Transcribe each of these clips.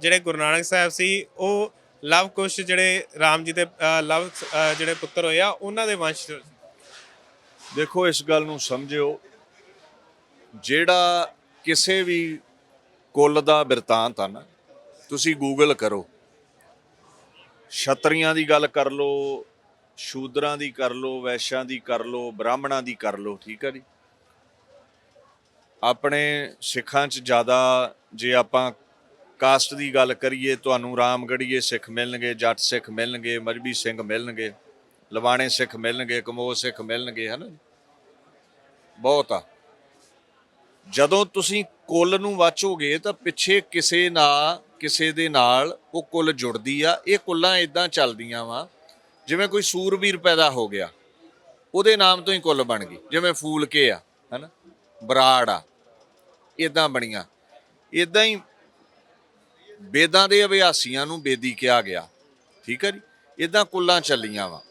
ਜਿਹੜੇ ਗੁਰੂ ਨਾਨਕ ਸਾਹਿਬ ਸੀ, ਉਹ ਲਵ ਕੁਸ਼ ਜਿਹੜੇ ਰਾਮ ਜੀ ਦੇ ਲਵ ਜਿਹੜੇ ਪੁੱਤਰ ਹੋਏ ਆ, ਉਹਨਾਂ ਦੇ ਵੰਸ਼ ਦੇਖੋ, ਇਸ ਗੱਲ ਨੂੰ ਸਮਝਿਓ, ਜਿਹੜਾ ਕਿਸੇ ਵੀ ਕੁੱਲ ਦਾ ਬਿਰਤਾਂਤ ਆ ਨਾ, ਤੁਸੀਂ ਗੂਗਲ ਕਰੋ। ਛਤਰੀਆਂ ਦੀ ਗੱਲ ਕਰ ਲਓ, ਸ਼ੂਦਰਾਂ ਦੀ ਕਰ ਲਓ, ਵੈਸ਼ਾਂ ਦੀ ਕਰ ਲਓ, ਬ੍ਰਾਹਮਣਾਂ ਦੀ ਕਰ ਲਓ, ਠੀਕ ਆ ਜੀ? ਆਪਣੇ ਸਿੱਖਾਂ 'ਚ ਜ਼ਿਆਦਾ ਜੇ ਆਪਾਂ ਕਾਸਟ ਦੀ ਗੱਲ ਕਰੀਏ, ਤੁਹਾਨੂੰ ਰਾਮਗੜੀਏ ਸਿੱਖ ਮਿਲਣਗੇ, ਜੱਟ ਸਿੱਖ ਮਿਲਣਗੇ ਮਜਬੀ ਸਿੰਘ ਮਿਲਣਗੇ, ਲਵਾਣੇ ਸਿੱਖ ਮਿਲਣਗੇ ਕਮੋ ਸਿੱਖ ਮਿਲਣਗੇ, ਹਨਾ ਬਹੁਤ ਆ। ਜਦੋਂ ਤੁਸੀਂ ਕੁੱਲ ਨੂੰ ਵਾਚੋਗੇ ਤਾਂ ਪਿੱਛੇ ਕਿਸੇ ਨਾ, ਕਿਸੇ ਦੇ ਨਾਲ ਉਹ ਕੁੱਲ ਜੁੜਦੀ ਆ। ਇਹ ਕੁੱਲਾਂ ਇਦਾਂ ਚੱਲਦੀਆਂ ਵਾ, ਜਿਵੇਂ ਕੋਈ ਸੂਰਬੀਰ ਪੈਦਾ ਹੋ ਗਿਆ, ਉਹਦੇ ਨਾਮ ਤੋਂ ਹੀ ਕੁੱਲ ਬਣ ਗਈ। ਜਿਵੇਂ ਫੂਲ ਕੇ ਆ, ਹਨਾ? ਬਰਾੜ ਆ ਇਦਾਂ ਬਣੀਆਂ। ਇਦਾਂ ਹੀ ਵੇਦਾਂ ਦੇ ਅਭਿਆਸੀਆਂ ਨੂੰ ਬੇਦੀ ਕਿਹਾ ਗਿਆ। ਠੀਕ ਹੈ ਜੀ? ਇਦਾਂ ਕੁੱਲਾਂ ਚੱਲੀਆਂ ਵਾ।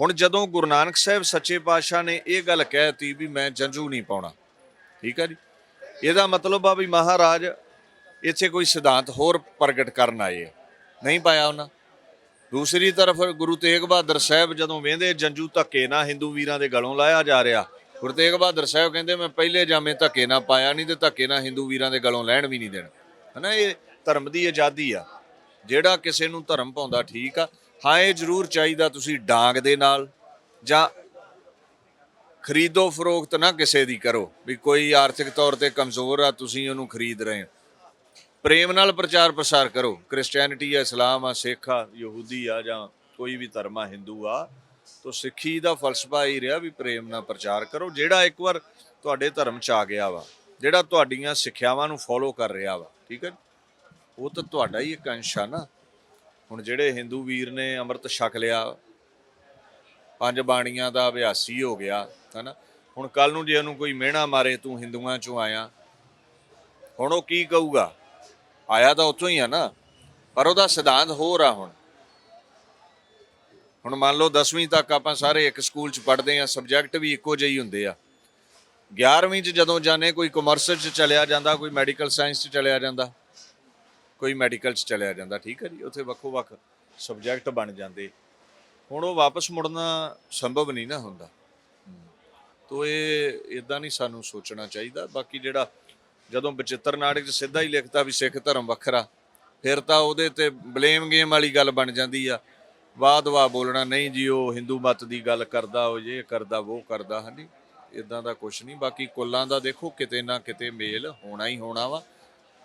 ਹੁਣ ਜਦੋਂ ਗੁਰੂ ਨਾਨਕ ਸਾਹਿਬ ਸੱਚੇ ਪਾਤਸ਼ਾਹ ਨੇ ਇਹ ਗੱਲ ਕਹਿਤੀ ਵੀ ਮੈਂ ਜੰਜੂ ਨਹੀਂ ਪਾਉਣਾ। ਠੀਕ ਹੈ ਜੀ? ਇਹਦਾ ਮਤਲਬ ਆ ਵੀ ਮਹਾਰਾਜ ਇੱਥੇ ਕੋਈ ਸਿਧਾਂਤ ਹੋਰ ਪ੍ਰਗਟ ਕਰਨ ਆਏ ਨਹੀਂ ਪਾਇਆ ਉਹਨਾਂ। ਦੂਸਰੀ ਤਰਫ ਗੁਰੂ ਤੇਗ ਬਹਾਦਰ ਸਾਹਿਬ ਜਦੋਂ ਵੇਂਦੇ ਜੰਜੂ ਧੱਕੇ ਨਾ ਹਿੰਦੂ ਵੀਰਾਂ ਦੇ ਗਲੋਂ ਲਾਇਆ ਜਾ ਰਿਹਾ। ਗੁਰੂ ਤੇਗ ਬਹਾਦਰ ਸਾਹਿਬ ਕਹਿੰਦੇ, ਮੈਂ ਪਹਿਲੇ ਜਾਮੇ ਧੱਕੇ ਨਾ ਪਾਇਆ ਨਹੀਂ ਤੇ ਧੱਕੇ ਨਾ ਹਿੰਦੂ ਵੀਰਾਂ ਦੇ ਗਲੋਂ ਲੈਣ ਵੀ ਨਹੀਂ ਦੇਣਾ। ਹਨਾ ਇਹ ਧਰਮ ਦੀ ਆਜ਼ਾਦੀ ਆ। ਜਿਹੜਾ ਕਿਸੇ ਨੂੰ ਧਰਮ ਪਾਉਂਦਾ ਠੀਕ ਆ, ਹਾਂ, ਇਹ ਜ਼ਰੂਰ ਚਾਹੀਦਾ ਤੁਸੀਂ ਡਾਂਗ ਦੇ ਨਾਲ ਜਾਂ ਖਰੀਦੋ ਫਰੋਖਤ ਨਾ ਕਿਸੇ ਦੀ ਕਰੋ ਵੀ ਕੋਈ ਆਰਥਿਕ ਤੌਰ ਤੇ ਕਮਜ਼ੋਰ ਆ, ਤੁਸੀਂ ਉਹਨੂੰ ਖਰੀਦ ਰਹੇ ਹੋ। ਪ੍ਰੇਮ ਨਾਲ ਪ੍ਰਚਾਰ ਪ੍ਰਸਾਰ ਕਰੋ। ਕ੍ਰਿਸਚੀਅਨਿਟੀ ਆ, ਇਸਲਾਮ ਆ, ਸਿੱਖ ਆ, ਯਹੂਦੀ ਆ ਜਾਂ ਕੋਈ ਵੀ ਧਰਮ ਆ, ਹਿੰਦੂ ਆ, ਤੋ ਸਿੱਖੀ ਦਾ ਫਲਸਫਾ ਹੀ ਰਿਹਾ ਵੀ ਪ੍ਰੇਮ ਨਾਲ ਪ੍ਰਚਾਰ ਕਰੋ। ਜਿਹੜਾ ਇੱਕ ਵਾਰ ਤੁਹਾਡੇ ਧਰਮ ਚ ਆ ਗਿਆ ਵਾ, ਜਿਹੜਾ ਤੁਹਾਡੀਆਂ ਸਿੱਖਿਆਵਾਂ ਨੂੰ ਫੋਲੋ ਕਰ ਰਿਹਾ ਵਾ, ਠੀਕ ਹੈ ਉਹ ਤਾਂ ਤੁਹਾਡਾ ਹੀ ਇੱਕ ਅੰਸ਼ ਆ ਨਾ। ਹੁਣ ਜਿਹੜੇ ਹਿੰਦੂ ਵੀਰ ਨੇ ਅੰਮ੍ਰਿਤ ਛਕ ਲਿਆ, ਪੰਜ ਬਾਣੀਆਂ ਦਾ ਅਭਿਆਸੀ ਹੋ ਗਿਆ, ਹਨਾ। ਹੁਣ ਕੱਲ ਨੂੰ ਜੇ ਉਹਨੂੰ ਕੋਈ ਮਿਹਣਾ ਮਾਰੇ, ਤੂੰ ਹਿੰਦੂਆਂ ਚੋਂ ਆਇਆ। ਹੁਣ ਉਹ ਕੀ ਕਹੂਗਾ? ਆਇਆ ਤਾਂ ਉੱਥੋਂ ਹੀ ਆ ਨਾ, ਪਰ ਉਹਦਾ ਸਿਧਾਂਤ ਹੋਰ ਆ ਹੁਣ। ਹੁਣ ਮੰਨ ਲਓ 10ਵੀਂ ਤੱਕ ਆਪਾਂ ਸਾਰੇ ਇੱਕ ਸਕੂਲ 'ਚ ਪੜ੍ਹਦੇ ਆ ਸਬਜੈਕਟ ਵੀ ਇੱਕੋ ਜਿਹੇ ਹੀ ਹੁੰਦੇ ਆ। 11ਵੀਂ 'ਚ ਜਦੋਂ ਜਾਣੇ, ਕੋਈ ਕਮਰਸ 'ਚ ਚਲਿਆ ਜਾਂਦਾ, ਕੋਈ ਮੈਡੀਕਲ ਸਾਇੰਸ 'ਚ ਚਲਿਆ ਜਾਂਦਾ। ਕੋਈ ਮੈਡੀਕਲ 'ਚ ਚਲਿਆ ਜਾਂਦਾ, ਠੀਕ ਹੈ ਜੀ, ਉੱਥੇ ਵੱਖੋ ਵੱਖ ਸਬਜੈਕਟ ਬਣ ਜਾਂਦੇ। ਹੁਣ ਉਹ ਵਾਪਸ ਮੁੜਨਾ ਸੰਭਵ ਨਹੀਂ ਨਾ ਹੁੰਦਾ। ਤੋ ਇਹ ਇਦਾਂ ਨਹੀਂ ਸਾਨੂੰ ਸੋਚਣਾ ਚਾਹੀਦਾ, ਬਾਕੀ ਜਿਹੜਾ ਜਦੋਂ ਬਚਿੱਤਰ ਨਾਟਕ 'ਚ ਸਿੱਧਾ ਹੀ ਲਿਖਤਾ ਵੀ ਸਿੱਖ ਧਰਮ ਵੱਖਰਾ, ਫਿਰ ਤਾਂ ਉਹਦੇ ਤੇ ਬਲੇਮ ਗੇਮ ਵਾਲੀ ਗੱਲ ਬਣ ਜਾਂਦੀ ਆ। ਵਾਦ ਵਾ ਬੋਲਣਾ, ਨਹੀਂ ਜੀ, ਉਹ ਹਿੰਦੂ ਮਤ ਦੀ ਗੱਲ ਕਰਦਾ, ਉਹ ਇਹ ਕਰਦਾ, ਉਹ ਕਰਦਾ ਹਾਂਜੀ ਇਦਾਂ ਦਾ ਕੁਝ ਨਹੀਂ, ਬਾਕੀ ਕੁੱਲਾਂ ਦਾ ਦੇਖੋ ਕਿਤੇ ਨਾ ਕਿਤੇ ਮੇਲ ਹੋਣਾ ਹੀ ਹੋਣਾ ਵਾ।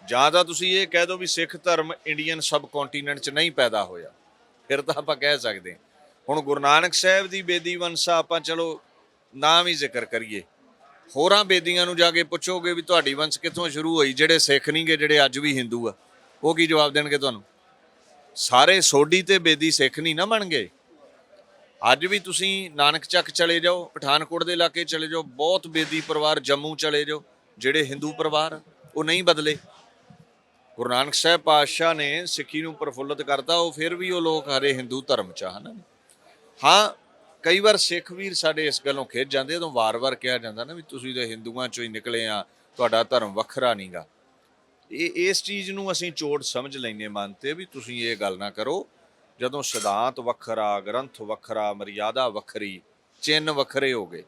ਜਾਂ ਤਾਂ ਤੁਸੀਂ ਇਹ ਕਹਿ ਦਿਓ ਵੀ ਸਿੱਖ ਧਰਮ ਇੰਡੀਅਨ ਸਬ ਕੰਟੀਨੈਂਟ 'ਚ ਨਹੀਂ ਪੈਦਾ ਹੋਇਆ। ਫਿਰ ਤਾਂ ਆਪਾਂ ਕਹਿ ਸਕਦੇ ਹਾਂ। ਹੁਣ ਗੁਰੂ ਨਾਨਕ ਸਾਹਿਬ ਦੀ ਬੇਦੀ ਵੰਸਾ ਆਪਾਂ ਚਲੋ ਨਾਮ ਹੀ ਜ਼ਿਕਰ ਕਰੀਏ। ਹੋਰਾਂ ਬੇਦੀਆਂ ਨੂੰ ਜਾ ਕੇ ਪੁੱਛੋਗੇ ਵੀ ਤੁਹਾਡੀ ਵੰਸ਼ ਕਿੱਥੋਂ ਸ਼ੁਰੂ ਹੋਈ, ਜਿਹੜੇ ਸਿੱਖ ਨਹੀਂਗੇ ਜਿਹੜੇ ਅੱਜ ਵੀ ਹਿੰਦੂ ਆ, ਉਹ ਕੀ ਜਵਾਬ ਦੇਣਗੇ ਤੁਹਾਨੂੰ? ਸਾਰੇ ਸੋਢੀ ਤੇ ਬੇਦੀ ਸਿੱਖ ਨਹੀਂ ਨਾ ਬਣ ਗਏ ਅੱਜ ਵੀ ਤੁਸੀਂ ਨਾਨਕ ਚੱਕ ਚਲੇ ਜਾਓ, ਪਠਾਨਕੋਟ ਦੇ ਇਲਾਕੇ ਚਲੇ ਜਾਓ, ਬਹੁਤ ਬੇਦੀ ਪਰਿਵਾਰ ਜੰਮੂ ਚਲੇ ਜਾਓ, ਜਿਹੜੇ ਹਿੰਦੂ ਪਰਿਵਾਰ ਉਹ ਨਹੀਂ ਬਦਲੇ। ਗੁਰੂ ਨਾਨਕ ਸਾਹਿਬ ਪਾਤਸ਼ਾਹ ਨੇ ਸਿੱਖੀ ਨੂੰ ਪ੍ਰਫੁੱਲਤ ਕਰਤਾ ਉਹ ਫਿਰ ਵੀ ਉਹ ਲੋਕ ਹਰੇ ਹਿੰਦੂ ਧਰਮ ਚ ਆ, ਹਨ। ਹਾਂ ਕਈ ਵਾਰ ਸਿੱਖ ਵੀਰ ਸਾਡੇ ਇਸ ਗੱਲੋਂ ਖਿੱਚ ਜਾਂਦੇ ਉਦੋਂ ਵਾਰ-ਵਾਰ ਕਿਹਾ ਜਾਂਦਾ ਨਾ ਵੀ ਤੁਸੀਂ ਤਾਂ ਹਿੰਦੂਆਂ ਚੋਂ ਹੀ ਨਿਕਲੇ ਆ ਤੁਹਾਡਾ ਧਰਮ ਵੱਖਰਾ ਨਹੀਂਗਾ ਇਹ ਇਸ ਚੀਜ਼ ਨੂੰ ਅਸੀਂ ਚੋਟ ਸਮਝ ਲੈਨੇ ਮਨ ਤੇ ਵੀ ਤੁਸੀਂ ਇਹ ਗੱਲ ਨਾ ਕਰੋ ਜਦੋਂ ਸਿਧਾਂਤ ਵੱਖਰਾ ਗ੍ਰੰਥ ਵੱਖਰਾ ਮਰਿਆਦਾ ਵੱਖਰੀ ਚਿੰਨ ਵੱਖਰੇ ਹੋ ਗਏ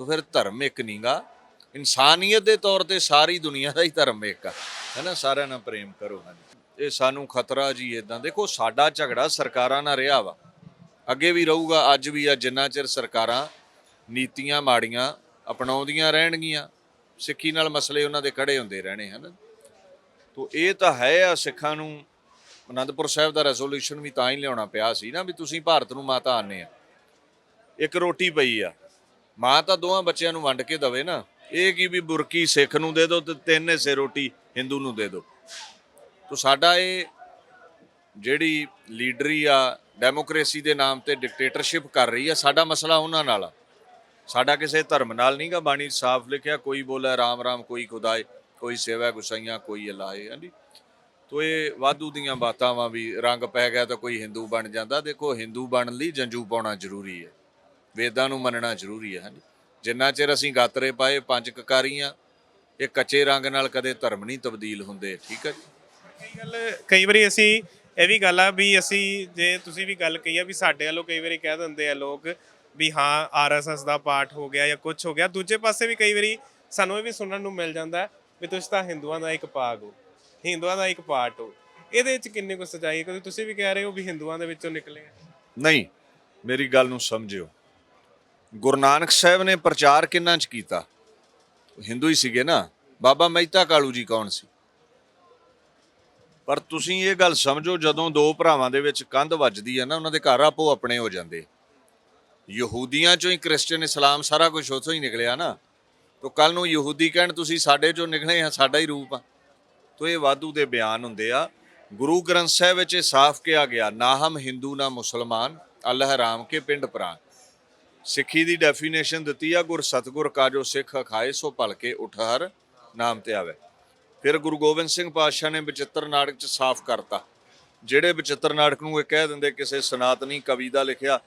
ਤਾਂ ਫਿਰ ਧਰਮ ਇੱਕ ਨਹੀਂਗਾ ਇਨਸਾਨੀਅਤ ਦੇ ਤੌਰ ਤੇ ਸਾਰੀ ਦੁਨੀਆ ਦਾ ਹੀ ਧਰਮ ਇੱਕ ਆ। ਹੈਨਾ ਸਾਰਿਆਂ ਨਾਲ ਪ੍ਰੇਮ ਕਰੋ, ਹਾਂਜੀ। ਇਹ ਸਾਨੂੰ ਖਤਰਾ ਜੀ ਇਦਾਂ ਦੇਖੋ ਸਾਡਾ ਝਗੜਾ ਸਰਕਾਰਾਂ ਨਾਲ ਰਿਹਾ ਵਾ। ਅੱਗੇ ਵੀ ਰਹੂਗਾ, ਅੱਜ ਵੀ ਆ, ਜਿੰਨਾ ਚਿਰ ਸਰਕਾਰਾਂ ਨੀਤੀਆਂ ਮਾੜੀਆਂ ਅਪਣਾਉਂਦੀਆਂ ਰਹਿਣਗੀਆਂ, ਸਿੱਖੀ ਨਾਲ ਮਸਲੇ ਉਹਨਾਂ ਦੇ ਖੜੇ ਹੁੰਦੇ ਰਹਿਣੇ ਹਨ ਤੋ ਇਹ ਤਾਂ ਹੈ ਆ, ਸਿੱਖਾਂ ਨੂੰ ਅਨੰਦਪੁਰ ਸਾਹਿਬ ਦਾ ਰੈਜ਼ੋਲੂਸ਼ਨ ਵੀ ਤਾਂ ਹੀ ਲਿਆਉਣਾ ਪਿਆ ਸੀ ਨਾ, ਵੀ ਤੁਸੀਂ ਭਾਰਤ ਨੂੰ ਮਾਤਾ ਆਨੇ ਆ। ਇੱਕ ਰੋਟੀ ਪਈ ਆ, ਮਾਂ ਤਾਂ ਦੋਵਾਂ ਬੱਚਿਆਂ ਨੂੰ ਵੰਡ ਕੇ ਦਵੇ ਨਾ। ਇਹ ਕੀ ਵੀ ਬੁਰਕੀ ਸਿੱਖ ਨੂੰ ਦੇ ਦਿਓ ਤੇ ਤਿੰਨ ਹਿੱਸੇ ਰੋਟੀ ਹਿੰਦੂ ਨੂੰ ਦੇ ਦਿਓ। ਤੋ ਸਾਡਾ ਇਹ ਜਿਹੜੀ ਲੀਡਰੀ ਆ, ਡੈਮੋਕ੍ਰੇਸੀ ਦੇ ਨਾਮ ਤੇ ਡਿਕਟੇਟਰਸ਼ਿਪ ਕਰ ਰਹੀ ਆ, ਸਾਡਾ ਮਸਲਾ ਉਹਨਾਂ ਨਾਲ ਆ। ਸਾਡਾ ਕਿਸੇ ਧਰਮ ਨਾਲ ਨਹੀਂਗਾ ਬਾਣੀ ਸਾਫ਼ ਲਿਖਿਆ, ਕੋਈ ਬੋਲੇ ਰਾਮ ਰਾਮ, ਕੋਈ ਖੁਦਾਏ, ਕੋਈ ਸੇਵਾ ਗੁਸਾਈਆਂ, ਕੋਈ ਅਲਾਏ ਹਾਂਜੀ। ਤੋ ਇਹ ਵਾਧੂ ਦੀਆਂ ਬਾਤਾਂ ਵਾਂ ਵੀ ਰੰਗ ਪੈ ਗਿਆ ਤਾਂ ਕੋਈ ਹਿੰਦੂ ਬਣ ਜਾਂਦਾ। ਦੇਖੋ, ਹਿੰਦੂ ਬਣਨ ਲਈ ਜੰਜੂ ਪਾਉਣਾ ਜ਼ਰੂਰੀ ਹੈ। ਵੇਦਾਂ ਨੂੰ ਮੰਨਣਾ ਜ਼ਰੂਰੀ ਹੈ, ਹਾਂਜੀ। ਜਿੰਨਾ ਚਿਰ ਅਸੀਂ ਗਾਤਰੇ ਪਾਏ ਪੰਜ ਕਕਾਰੀਆਂ ਇਹ ਕੱਚੇ ਰੰਗ ਨਾਲ ਕਦੇ ਧਰਮ ਨਹੀਂ ਤਬਦੀਲ ਹੁੰਦੇ ਠੀਕ ਹੈ ਜੀ? ਕਈ ਗੱਲ ਕਈ ਵਾਰੀ ਅਸੀਂ ਇਹ ਵੀ ਗੱਲ ਆ ਵੀ ਅਸੀਂ ਜੇ ਤੁਸੀਂ ਵੀ ਗੱਲ ਕਹੀ ਆ ਵੀ ਸਾਡੇ ਵੱਲੋਂ ਕਈ ਵਾਰੀ ਕਹਿ ਦਿੰਦੇ ਆ ਲੋਕ ਵੀ ਹਾਂ ਆਰਐਸਐਸ ਦਾ ਪਾਰਟ ਹੋ ਗਿਆ ਜਾਂ ਕੁਝ ਹੋ ਗਿਆ। ਦੂਜੇ ਪਾਸੇ ਵੀ ਕਈ ਵਾਰੀ ਸਾਨੂੰ ਇਹ ਵੀ ਸੁਣਨ ਨੂੰ ਮਿਲ ਜਾਂਦਾ ਵੀ ਤੁਸੀਂ ਤਾਂ ਹਿੰਦੂਆਂ ਦਾ ਇੱਕ ਭਾਗ ਹੋ ਹਿੰਦੂਆਂ ਦਾ ਇੱਕ ਪਾਰਟ ਹੋ। ਇਹਦੇ ਵਿੱਚ ਕਿੰਨੇ ਕੁ ਸਚਾਈ ਹੈ? ਕਿਉਂਕਿ ਤੁਸੀਂ ਵੀ ਕਹਿ ਰਹੇ ਹੋ ਵੀ ਹਿੰਦੂਆਂ ਦੇ ਵਿੱਚੋਂ ਨਿਕਲੇ ਆ। ਨਹੀਂ ਮੇਰੀ ਗੱਲ ਨੂੰ ਸਮਝਿਓ। ਗੁਰੂ ਨਾਨਕ ਸਾਹਿਬ ਨੇ ਪ੍ਰਚਾਰ ਕਿੰਨਾ ਚ ਕੀਤਾ? ਹਿੰਦੂ ਹੀ ਸੀਗੇ ਨਾ। ਬਾਬਾ ਮਹਿਤਾ ਕਾਲੂ ਜੀ ਕੌਣ ਸੀ? ਪਰ ਤੁਸੀਂ ਇਹ ਗੱਲ ਸਮਝੋ, ਜਦੋਂ ਦੋ ਭਰਾਵਾਂ ਦੇ ਵਿੱਚ ਕੰਧ ਵੱਜਦੀ ਹੈ ਨਾ, ਉਹਨਾਂ ਦੇ ਘਰ ਆਪੋ ਆਪਣੇ ਹੋ ਜਾਂਦੇ। ਯਹੂਦੀਆਂ ਚੋਂ ਹੀ ਕ੍ਰਿਸਚੀਅਨ ਇਸਲਾਮ ਸਾਰਾ ਕੁਝ ਉੱਥੋਂ ਹੀ ਨਿਕਲਿਆ ਨਾ। ਤੋ ਕੱਲ ਨੂੰ ਯਹੂਦੀ ਕਹਿਣ, ਤੁਸੀਂ ਸਾਡੇ ਚੋਂ ਨਿਕਲੇ ਆ, ਸਾਡਾ ਹੀ ਰੂਪ ਆ। ਤੋ ਇਹ ਵਾਧੂ ਦੇ ਬਿਆਨ ਹੁੰਦੇ ਆ। ਗੁਰੂ ਗ੍ਰੰਥ ਸਾਹਿਬ ਵਿੱਚ ਇਹ ਸਾਫ਼ ਕਿਹਾ ਗਿਆ ਨਾ ਹਮ ਹਿੰਦੂ ਨਾ ਮੁਸਲਮਾਨ ਅੱਲਾਹ ਰਾਮ ਕੇ ਪਿੰਡ ਪ੍ਰਾਨ। ਸਿੱਖੀ ਦੀ ਡੈਫੀਨੇਸ਼ਨ ਦਿੱਤੀ ਆ, ਗੁਰ ਸਤਗੁਰ ਕਾ ਜੋ ਸਿੱਖ ਖਾਏ ਸੋ ਭਲਕੇ ਉਠਾਰ ਨਾਮ ਤੇ ਆਵੇ। ਫਿਰ ਗੁਰੂ ਗੋਬਿੰਦ ਸਿੰਘ ਪਾਤਸ਼ਾਹ ਨੇ ਬਚਿੱਤਰ ਨਾਟਕ ਚ ਸਾਫ਼ ਕਰਤਾ। ਜਿਹੜੇ ਬਚਿੱਤਰ ਨਾਟਕ ਨੂੰ ਇਹ ਕਹਿ ਦਿੰਦੇ, ਕਿਸੇ ਸਨਾਤਨੀ ਕਵੀ ਦਾ ਲਿਖਿਆ,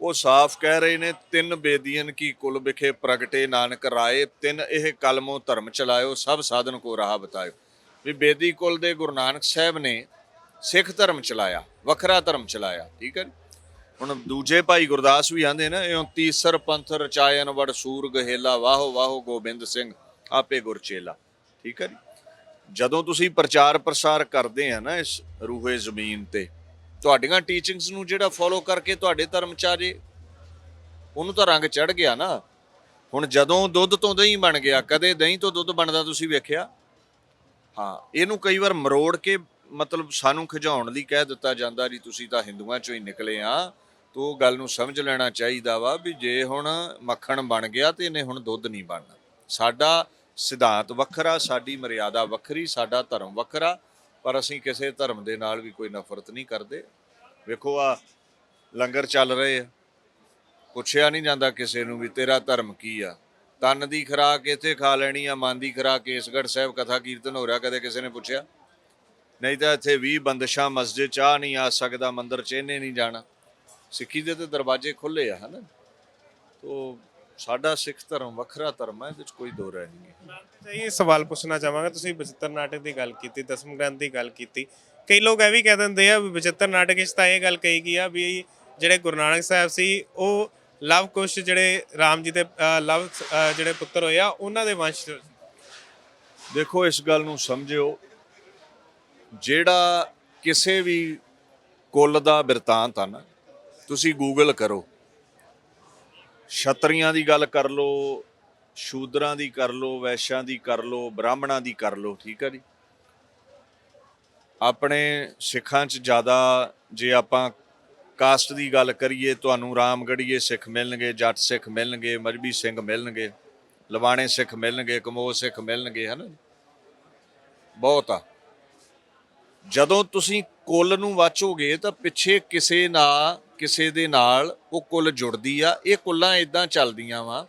ਉਹ ਸਾਫ਼ ਕਹਿ ਰਹੇ ਨੇ, ਤਿੰਨ ਬੇਦੀਨ ਕੀ ਕੁਲ ਵਿਖੇ ਪ੍ਰਗਟੇ ਨਾਨਕ ਰਾਏ, ਤਿੰਨ ਇਹ ਕਲਮੋ ਧਰਮ ਚਲਾਇਓ, ਸਭ ਸਾਧਨ ਕੋ ਰਾਹ ਬਤਾਇਓ। ਵੀ ਬੇਦੀ ਕੁਲ ਦੇ ਗੁਰੂ ਨਾਨਕ ਸਾਹਿਬ ਨੇ ਸਿੱਖ ਧਰਮ ਚਲਾਇਆ, ਵੱਖਰਾ ਧਰਮ ਚਲਾਇਆ, ਠੀਕ ਹੈ ਹੁਣ ਦੂਜੇ ਭਾਈ ਗੁਰਦਾਸ ਵੀ ਆਂਦੇ ਨਾ, ਇਉਂ ਤੀਸਰ ਪੰਥ ਰਚਾਇਨ ਵੜ, ਸੂਰ, ਗਹੇਲਾ, ਵਾਹੋ ਵਾਹੋ, ਗੋਬਿੰਦ ਸਿੰਘ, ਆਪੇ ਗੁਰਚੇਲਾ ਠੀਕ ਹੈ ਜੀ? ਜਦੋਂ ਤੁਸੀਂ ਪ੍ਰਚਾਰ ਪ੍ਰਸਾਰ ਕਰਦੇ ਆ ਨਾ ਇਸ ਰੂਹੇ ਜ਼ਮੀਨ ਤੇ, ਤੁਹਾਡੀਆਂ ਟੀਚਿੰਗਸ ਨੂੰ ਜਿਹੜਾ ਫੋਲੋ ਕਰਕੇ ਤੁਹਾਡੇ ਧਰਮ ਚ ਆ ਜੇ ਉਹਨੂੰ ਤਾਂ ਰੰਗ ਚੜ ਗਿਆ ਨਾ। ਹੁਣ ਜਦੋਂ ਦੁੱਧ ਤੋਂ ਦਹੀਂ ਬਣ ਗਿਆ, ਕਦੇ ਦਹੀਂ ਤੋਂ ਦੁੱਧ ਬਣਦਾ ਤੁਸੀਂ ਵੇਖਿਆ? ਹਾਂ, ਇਹਨੂੰ ਕਈ ਵਾਰ ਮਰੋੜ ਕੇ ਮਤਲਬ ਸਾਨੂੰ ਖਿਜਾਉਣ ਲਈ ਕਹਿ ਦਿੱਤਾ ਜਾਂਦਾ ਜੀ ਤੁਸੀਂ ਤਾਂ ਹਿੰਦੂਆਂ ਚੋਂ ਹੀ ਨਿਕਲੇ ਆ। ਤੋ ਉਹ ਗੱਲ ਨੂੰ ਸਮਝ ਲੈਣਾ ਚਾਹੀਦਾ ਵਾ ਵੀ ਜੇ ਹੁਣ ਮੱਖਣ ਬਣ ਗਿਆ ਤੇ ਇਹਨੇ ਹੁਣ ਦੁੱਧ ਨਹੀਂ ਬਣਨਾ। ਸਾਡਾ ਸਿਧਾਂਤ ਵੱਖਰਾ, ਸਾਡੀ ਮਰਿਆਦਾ ਵੱਖਰੀ, ਸਾਡਾ ਧਰਮ ਵੱਖਰਾ, ਪਰ ਅਸੀਂ ਕਿਸੇ ਧਰਮ ਦੇ ਨਾਲ ਵੀ ਕੋਈ ਨਫ਼ਰਤ ਨਹੀਂ ਕਰਦੇ। ਵੇਖੋ ਆ ਲੰਗਰ ਚੱਲ ਰਹੇ ਆ। ਪੁੱਛਿਆ ਨਹੀਂ ਜਾਂਦਾ ਕਿਸੇ ਨੂੰ ਵੀ ਤੇਰਾ ਧਰਮ ਕੀ ਆ। ਤਨ ਦੀ ਖਰਾਕ ਇੱਥੇ ਖਾ ਲੈਣੀ ਆ, ਮਨ ਦੀ ਖਰਾਕ ਕੇਸਗੜ੍ਹ ਸਾਹਿਬ ਕਥਾ ਕੀਰਤਨ ਹੋ ਰਿਹਾ, ਕਦੇ ਕਿਸੇ ਨੇ ਪੁੱਛਿਆ? ਨਹੀਂ ਤਾਂ ਇੱਥੇ 20 ਬੰਦਸ਼ਾਂ ਮਸਜਿਦ 'ਚ ਚਾਹ ਨਹੀਂ ਆ ਸਕਦਾ, ਮੰਦਰ ਚ ਇਹਨੇ ਨਹੀਂ ਜਾਣਾ। ਸਿੱਖੀ ਦੇ ਤੇ ਦਰਵਾਜ਼ੇ ਖੁੱਲੇ ਆ ਹਨਾ? ਤੋ ਸਾਡਾ ਸਿੱਖ ਧਰਮ ਵੱਖਰਾ ਧਰਮ ਹੈ ਇਹਦੇ ਚ ਕੋਈ ਦੋ ਰਾਏ ਨਹੀਂ ਹੈ। ਇਹ ਸਵਾਲ ਪੁੱਛਣਾ ਚਾਹਾਂਗਾ ਤੁਸੀਂ ਬਚਿੱਤਰ ਨਾਟਕ ਦੀ ਗੱਲ ਕੀਤੀ ਦਸਮ ਗ੍ਰੰਥ ਦੀ ਗੱਲ ਕੀਤੀ। ਕਈ ਲੋਕ ਇਹ ਵੀ ਕਹਿ ਦਿੰਦੇ ਆ ਵੀ ਬਚਿੱਤਰ ਨਾਟਕ ਵਿੱਚ ਤਾਂ ਇਹ ਗੱਲ ਕਹੀ ਗਈ ਆ ਵੀ ਜਿਹੜੇ ਗੁਰੂ ਨਾਨਕ ਸਾਹਿਬ ਸੀ ਉਹ ਲਵ ਕੁਸ਼ ਜਿਹੜੇ ਰਾਮ ਜੀ ਦੇ ਲਵ ਜਿਹੜੇ ਪੁੱਤਰ ਹੋਏ ਆ ਉਹਨਾਂ ਦੇ ਵੰਸ਼। ਦੇਖੋ ਇਸ ਗੱਲ ਨੂੰ ਸਮਝਿਓ ਜਿਹੜਾ ਕਿਸੇ ਵੀ ਕੁੱਲ ਦਾ ਬਿਰਤਾਂਤ ਆ ਨਾ ਤੁਸੀਂ ਗੂਗਲ ਕਰੋ। ਛਤਰੀਆਂ ਦੀ ਗੱਲ ਕਰ ਲਓ, ਸ਼ੂਦਰਾਂ ਦੀ ਕਰ ਲਓ, ਵੈਸ਼ਾਂ ਦੀ ਕਰ ਲਓ, ਬ੍ਰਾਹਮਣਾਂ ਦੀ ਕਰ ਲਓ, ਠੀਕ ਹੈ ਜੀ? ਆਪਣੇ ਸਿੱਖਾਂ 'ਚ ਜ਼ਿਆਦਾ ਜੇ ਆਪਾਂ ਕਾਸਟ ਦੀ ਗੱਲ ਕਰੀਏ, ਤੁਹਾਨੂੰ ਰਾਮਗੜੀਏ ਸਿੱਖ ਮਿਲਣਗੇ, ਜੱਟ ਸਿੱਖ ਮਿਲਣਗੇ ਮਜਬੀ ਸਿੰਘ ਮਿਲਣਗੇ, ਲਵਾਣੇ ਸਿੱਖ ਮਿਲਣਗੇ, ਕਮੋਹ ਸਿੱਖ ਮਿਲਣਗੇ, ਹਨਾ ਬਹੁਤ ਆ। ਜਦੋਂ ਤੁਸੀਂ ਕੁੱਲ ਨੂੰ ਵਾਚੋਗੇ ਤਾਂ ਪਿੱਛੇ ਕਿਸੇ ਨਾ, ਕਿਸੇ ਦੇ ਨਾਲ ਉਹ ਕੁੱਲ ਜੁੜਦੀ ਆ। ਇਹ ਕੁੱਲਾਂ ਇਦਾਂ ਚੱਲਦੀਆਂ ਵਾ।